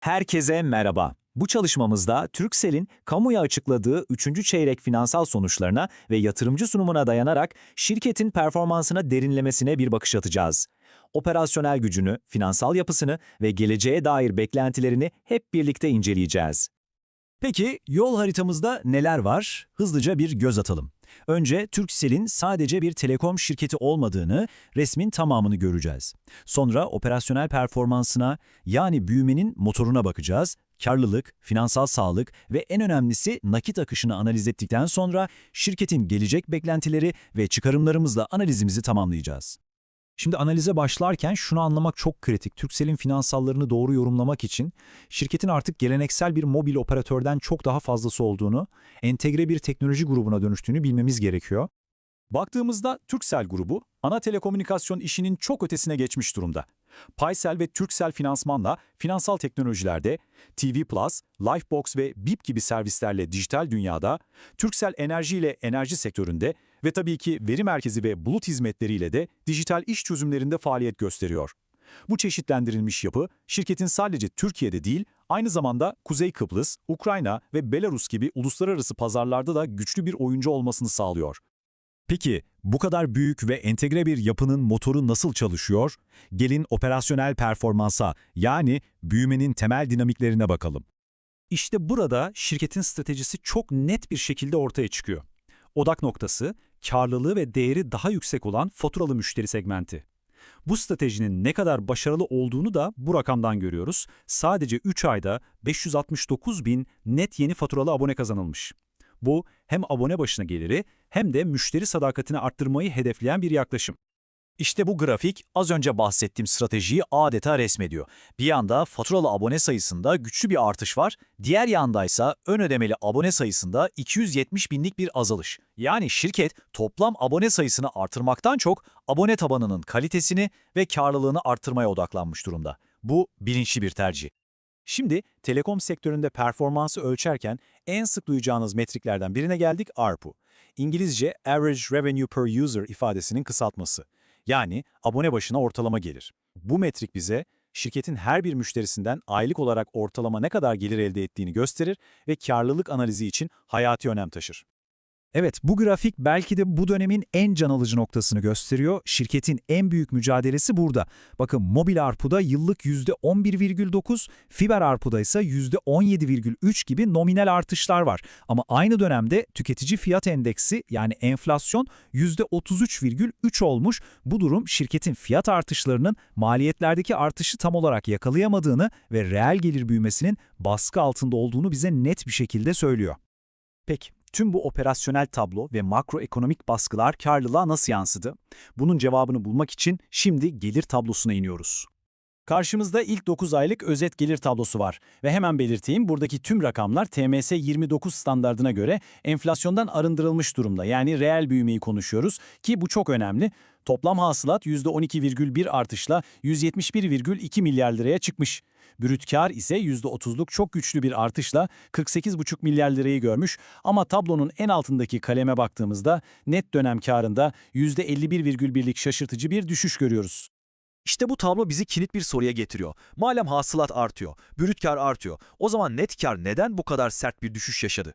Herkese merhaba. Bu çalışmamızda Turkcell'in kamuya açıkladığı 3. çeyrek finansal sonuçlarına ve yatırımcı sunumuna dayanarak şirketin performansına derinlemesine bir bakış atacağız. Operasyonel gücünü, finansal yapısını ve geleceğe dair beklentilerini hep birlikte inceleyeceğiz. Peki yol haritamızda neler var? Hızlıca bir göz atalım. Önce Turkcell'in sadece bir telekom şirketi olmadığını, resmin tamamını göreceğiz. Sonra operasyonel performansına yani büyümenin motoruna bakacağız. Karlılık, finansal sağlık ve en önemlisi nakit akışını analiz ettikten sonra şirketin gelecek beklentileri ve çıkarımlarımızla analizimizi tamamlayacağız. Şimdi analize başlarken şunu anlamak çok kritik. Turkcell'in finansallarını doğru yorumlamak için şirketin artık geleneksel bir mobil operatörden çok daha fazlası olduğunu, entegre bir teknoloji grubuna dönüştüğünü bilmemiz gerekiyor. Baktığımızda Turkcell grubu ana telekomünikasyon işinin çok ötesine geçmiş durumda. Paysel ve Turkcell finansmanla finansal teknolojilerde, TV Plus, Lifebox ve BIP gibi servislerle dijital dünyada, Turkcell enerji ile enerji sektöründe ve tabii ki veri merkezi ve bulut hizmetleriyle de dijital iş çözümlerinde faaliyet gösteriyor. Bu çeşitlendirilmiş yapı, şirketin sadece Türkiye'de değil, aynı zamanda Kuzey Kıbrıs, Ukrayna ve Belarus gibi uluslararası pazarlarda da güçlü bir oyuncu olmasını sağlıyor. Peki bu kadar büyük ve entegre bir yapının motoru nasıl çalışıyor? Gelin operasyonel performansa yani büyümenin temel dinamiklerine bakalım. İşte burada şirketin stratejisi çok net bir şekilde ortaya çıkıyor. Odak noktası, karlılığı ve değeri daha yüksek olan faturalı müşteri segmenti. Bu stratejinin ne kadar başarılı olduğunu da bu rakamdan görüyoruz. Sadece 3 ayda 569 bin net yeni faturalı abone kazanılmış. Bu hem abone başına geliri hem de müşteri sadakatini arttırmayı hedefleyen bir yaklaşım. İşte bu grafik az önce bahsettiğim stratejiyi adeta resmediyor. Bir yanda faturalı abone sayısında güçlü bir artış var, diğer yandaysa ön ödemeli abone sayısında 270 binlik bir azalış. Yani şirket toplam abone sayısını artırmaktan çok abone tabanının kalitesini ve karlılığını arttırmaya odaklanmış durumda. Bu bilinçli bir tercih. Şimdi telekom sektöründe performansı ölçerken en sık duyacağınız metriklerden birine geldik ARPU. İngilizce Average Revenue Per User ifadesinin kısaltması. Yani abone başına ortalama gelir. Bu metrik bize şirketin her bir müşterisinden aylık olarak ortalama ne kadar gelir elde ettiğini gösterir ve karlılık analizi için hayati önem taşır. Evet, bu grafik belki de bu dönemin en can alıcı noktasını gösteriyor. Şirketin en büyük mücadelesi burada. Bakın mobil ARPU'da yıllık %11,9, fiber ARPU'da ise %17,3 gibi nominal artışlar var. Ama aynı dönemde tüketici fiyat endeksi yani enflasyon %33,3 olmuş. Bu durum şirketin fiyat artışlarının maliyetlerdeki artışı tam olarak yakalayamadığını ve reel gelir büyümesinin baskı altında olduğunu bize net bir şekilde söylüyor. Peki, tüm bu operasyonel tablo ve makroekonomik baskılar karlılığa nasıl yansıdı? Bunun cevabını bulmak için şimdi gelir tablosuna iniyoruz. Karşımızda ilk 9 aylık özet gelir tablosu var ve hemen belirteyim buradaki tüm rakamlar TMS 29 standardına göre enflasyondan arındırılmış durumda. Yani reel büyümeyi konuşuyoruz ki bu çok önemli. Toplam hasılat %12,1 artışla 171,2 milyar liraya çıkmış. Brüt kar ise %30'luk çok güçlü bir artışla 48,5 milyar lirayı görmüş ama tablonun en altındaki kaleme baktığımızda net dönem karında %51,1'lik şaşırtıcı bir düşüş görüyoruz. İşte bu tablo bizi kilit bir soruya getiriyor. Malum hasılat artıyor, brüt kar artıyor. O zaman net kar neden bu kadar sert bir düşüş yaşadı?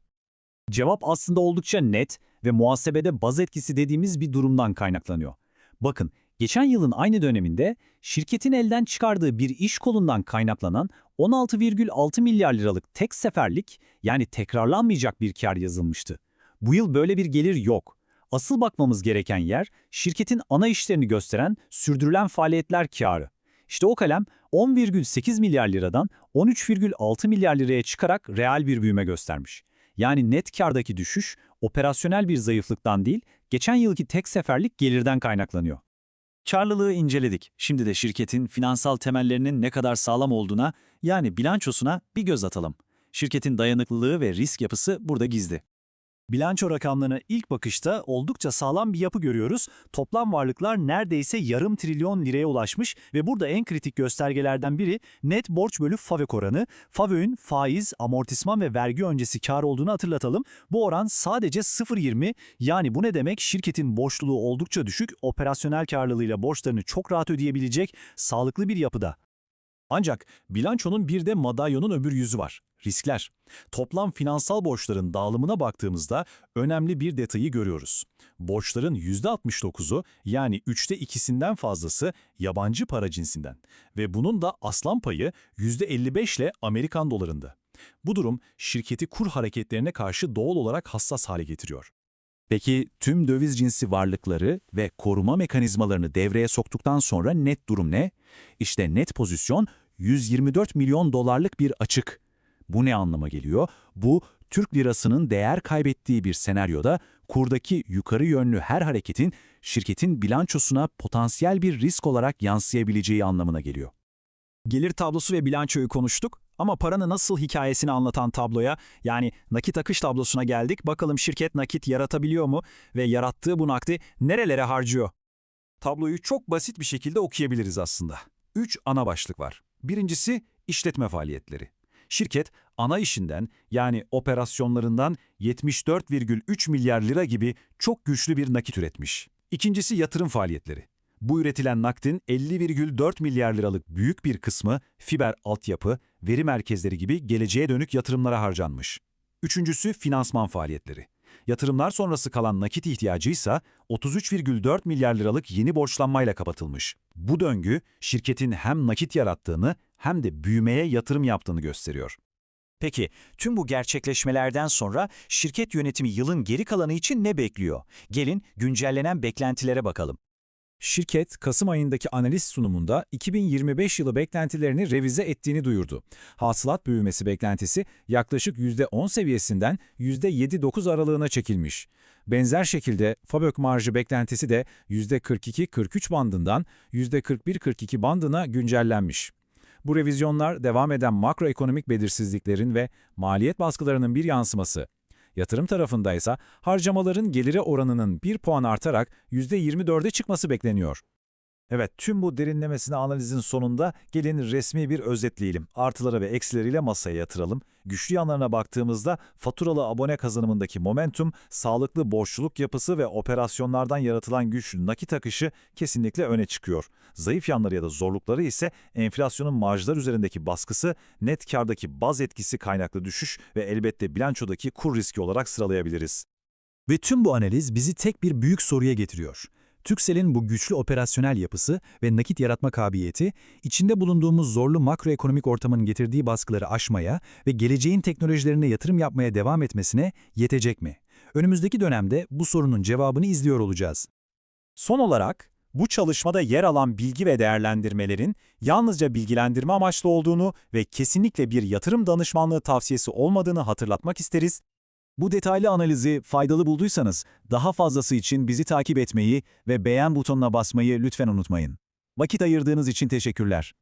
Cevap aslında oldukça net ve muhasebede baz etkisi dediğimiz bir durumdan kaynaklanıyor. Bakın, geçen yılın aynı döneminde şirketin elden çıkardığı bir iş kolundan kaynaklanan 16,6 milyar liralık tek seferlik yani tekrarlanmayacak bir kar yazılmıştı. Bu yıl böyle bir gelir yok. Asıl bakmamız gereken yer şirketin ana işlerini gösteren sürdürülen faaliyetler karı. İşte o kalem 10,8 milyar liradan 13,6 milyar liraya çıkarak reel bir büyüme göstermiş. Yani net kardaki düşüş operasyonel bir zayıflıktan değil, geçen yılki tek seferlik gelirden kaynaklanıyor. Karlılığı inceledik. Şimdi de şirketin finansal temellerinin ne kadar sağlam olduğuna, yani bilançosuna bir göz atalım. Şirketin dayanıklılığı ve risk yapısı burada gizli. Bilanço rakamlarına ilk bakışta oldukça sağlam bir yapı görüyoruz. Toplam varlıklar neredeyse yarım trilyon liraya ulaşmış ve burada en kritik göstergelerden biri net borç bölü FAVÖK oranı. FAVÖK'ün faiz, amortisman ve vergi öncesi kar olduğunu hatırlatalım. Bu oran sadece 0.20 yani bu ne demek? Şirketin borçluluğu oldukça düşük, operasyonel karlılığıyla borçlarını çok rahat ödeyebilecek sağlıklı bir yapıda. Ancak bilançonun bir de madalyonun öbür yüzü var. Riskler. Toplam finansal borçların dağılımına baktığımızda önemli bir detayı görüyoruz. Borçların %69'u yani üçte ikisinden fazlası yabancı para cinsinden ve bunun da aslan payı %55 ile Amerikan dolarında. Bu durum şirketi kur hareketlerine karşı doğal olarak hassas hale getiriyor. Peki tüm döviz cinsi varlıkları ve koruma mekanizmalarını devreye soktuktan sonra net durum ne? İşte net pozisyon 124 milyon dolarlık bir açık. Bu ne anlama geliyor? Bu Türk lirasının değer kaybettiği bir senaryoda kurdaki yukarı yönlü her hareketin şirketin bilançosuna potansiyel bir risk olarak yansıyabileceği anlamına geliyor. Gelir tablosu ve bilançoyu konuştuk ama paranın nasıl hikayesini anlatan tabloya yani nakit akış tablosuna geldik. Bakalım şirket nakit yaratabiliyor mu ve yarattığı bu nakdi nerelere harcıyor? Tabloyu çok basit bir şekilde okuyabiliriz aslında. Üç ana başlık var. Birincisi işletme faaliyetleri. Şirket ana işinden yani operasyonlarından 74,3 milyar lira gibi çok güçlü bir nakit üretmiş. İkincisi yatırım faaliyetleri. Bu üretilen nakdin 50,4 milyar liralık büyük bir kısmı fiber altyapı, veri merkezleri gibi geleceğe dönük yatırımlara harcanmış. Üçüncüsü finansman faaliyetleri. Yatırımlar sonrası kalan nakit ihtiyacıysa 33,4 milyar liralık yeni borçlanmayla kapatılmış. Bu döngü şirketin hem nakit yarattığını hem de büyümeye yatırım yaptığını gösteriyor. Peki tüm bu gerçekleşmelerden sonra şirket yönetimi yılın geri kalanı için ne bekliyor? Gelin güncellenen beklentilere bakalım. Şirket, Kasım ayındaki analiz sunumunda 2025 yılı beklentilerini revize ettiğini duyurdu. Hasılat büyümesi beklentisi yaklaşık %10 seviyesinden %7-9 aralığına çekilmiş. Benzer şekilde FABÖK marjı beklentisi de %42-43 bandından %41-42 bandına güncellenmiş. Bu revizyonlar devam eden makroekonomik belirsizliklerin ve maliyet baskılarının bir yansıması. Yatırım tarafında ise harcamaların gelire oranının 1 puan artarak %24'e çıkması bekleniyor. Evet, tüm bu derinlemesine analizin sonunda gelin resmi bir özetleyelim. Artıları ve eksileriyle masaya yatıralım. Güçlü yanlarına baktığımızda faturalı abone kazanımındaki momentum, sağlıklı borçluluk yapısı ve operasyonlardan yaratılan güçlü nakit akışı kesinlikle öne çıkıyor. Zayıf yanları ya da zorlukları ise enflasyonun marjlar üzerindeki baskısı, net kardaki baz etkisi kaynaklı düşüş ve elbette bilançodaki kur riski olarak sıralayabiliriz. Ve tüm bu analiz bizi tek bir büyük soruya getiriyor. Türkcell'in bu güçlü operasyonel yapısı ve nakit yaratma kabiliyeti, içinde bulunduğumuz zorlu makroekonomik ortamın getirdiği baskıları aşmaya ve geleceğin teknolojilerine yatırım yapmaya devam etmesine yetecek mi? Önümüzdeki dönemde bu sorunun cevabını izliyor olacağız. Son olarak bu çalışmada yer alan bilgi ve değerlendirmelerin yalnızca bilgilendirme amaçlı olduğunu ve kesinlikle bir yatırım danışmanlığı tavsiyesi olmadığını hatırlatmak isteriz. Bu detaylı analizi faydalı bulduysanız daha fazlası için bizi takip etmeyi ve beğen butonuna basmayı lütfen unutmayın. Vakit ayırdığınız için teşekkürler.